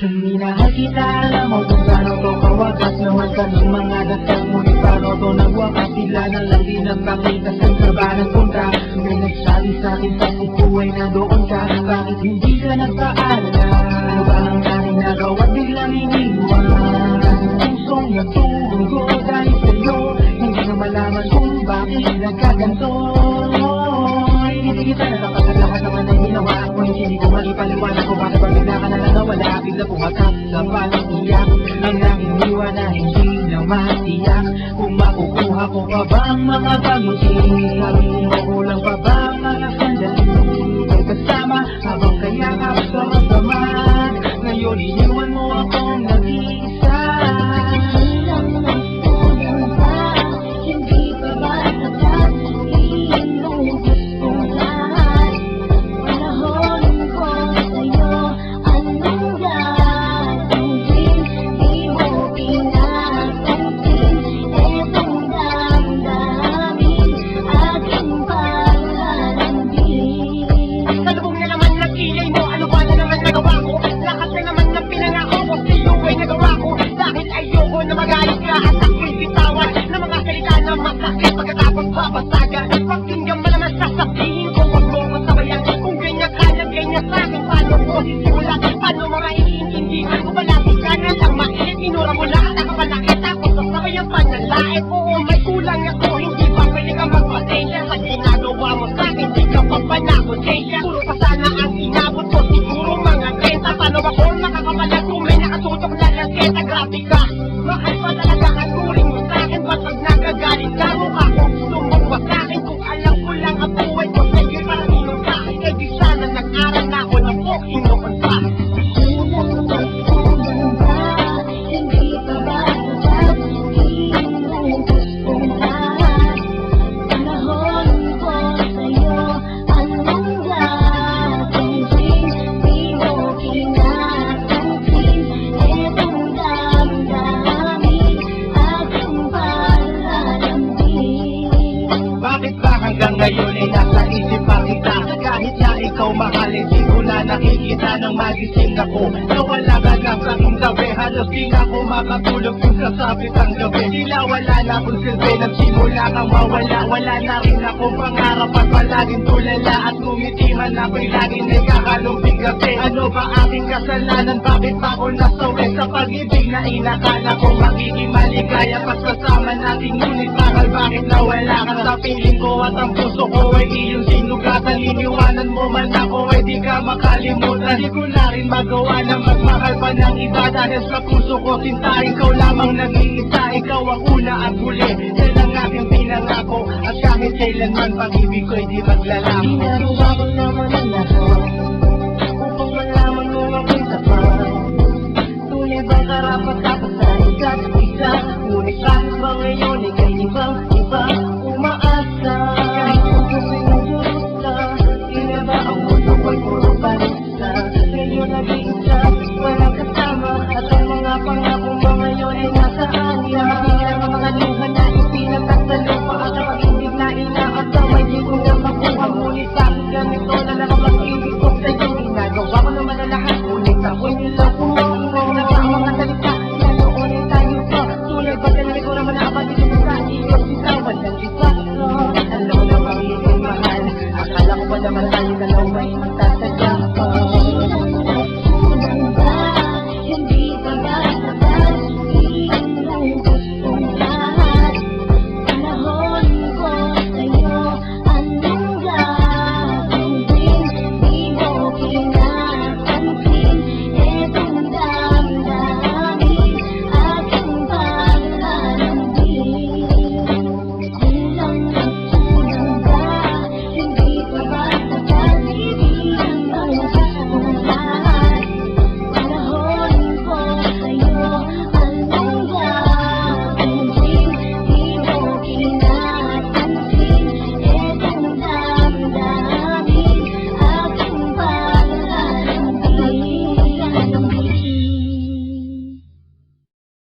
Minahal kita, alam mo kung paano to kawagas Naman ka ng mga dasal Ngunit paano to nagwakas Sila na lang din ang pakita sa ng punta May nagsabi sa akin sa kukuhay na doon ka Bakit hindi ka nagpaalam Ano ba ang aking nagawa biglang iniwan Pusong nagturo dahil sa'yo Hindi na malaman kung bakit nagkaganto Hindi kita natapagat Hindi ko malipaliwanag kung bakit ba bigla ka. Na lang nawala Bigla pumatak sa palang iyak Ang aking iwa na hindi na matiyak. Kung makukuha ko pa ba ang mga baguti Sabi mo kulang pa ba mga sandali? Kasama habang kayakap sa masama Ngayon iniwan Pagkatapos babasagan Pakinggan mo naman sasabihin ko. Huwag mo ko sabayan Kung ganyan ka na ganyan sa akin Paano mo? Sisimulan? Paano mo maiintindihan ko Palagi ka na lang mainit Inura mo lahat ang kapalakit Tapos sasabayan pa ng lahat. Oo may kulang ako Hindi ba pwede ka magpasensya Sa ginagawa mo sa akin Di ka pa ba nakonsensya Puro pa sana ang inabot ko Siguro mga 30 Paano ako nakakapalag Kung may nakatutok na lasketa Grabe ka hanggang ngayon ay nasa isip pa kita. Kahit na ikaw mahal, hindi ko na nakikita Nang magising ako. Nawala ka na sa aking gabi Halos di na ako makatulog kung sasabit ang gabi. Tila wala na akong silbi Nagsimula kang mawala. Wala na rin akong pangarap At palaging tulala. At ngumitiman ako'y laging nagkakalumping gabi. Ano ba aking kasalanan? Bakit pa ako nasawi? Sa pag-ibig na inakala ko magiging maligaya Pagkasama natin. Ngunit bakal bakit nawala piling ko at ang puso ko ay iyong sinugatan. Iniwanan mo man ako ay di ka makalimutan. Di ko na rin magawa na magmahal pa ng iba. Dahil sa puso ko sinta ikaw lamang nag-iisa. Ikaw ang una at huli. Yan ang aking pinangako. At kahit kailanman pag-ibig ko'y di maglalago Ginagawa ko naman ang nako Upang malaman mo ang isa pa Tunay ba karapat ako Gracias.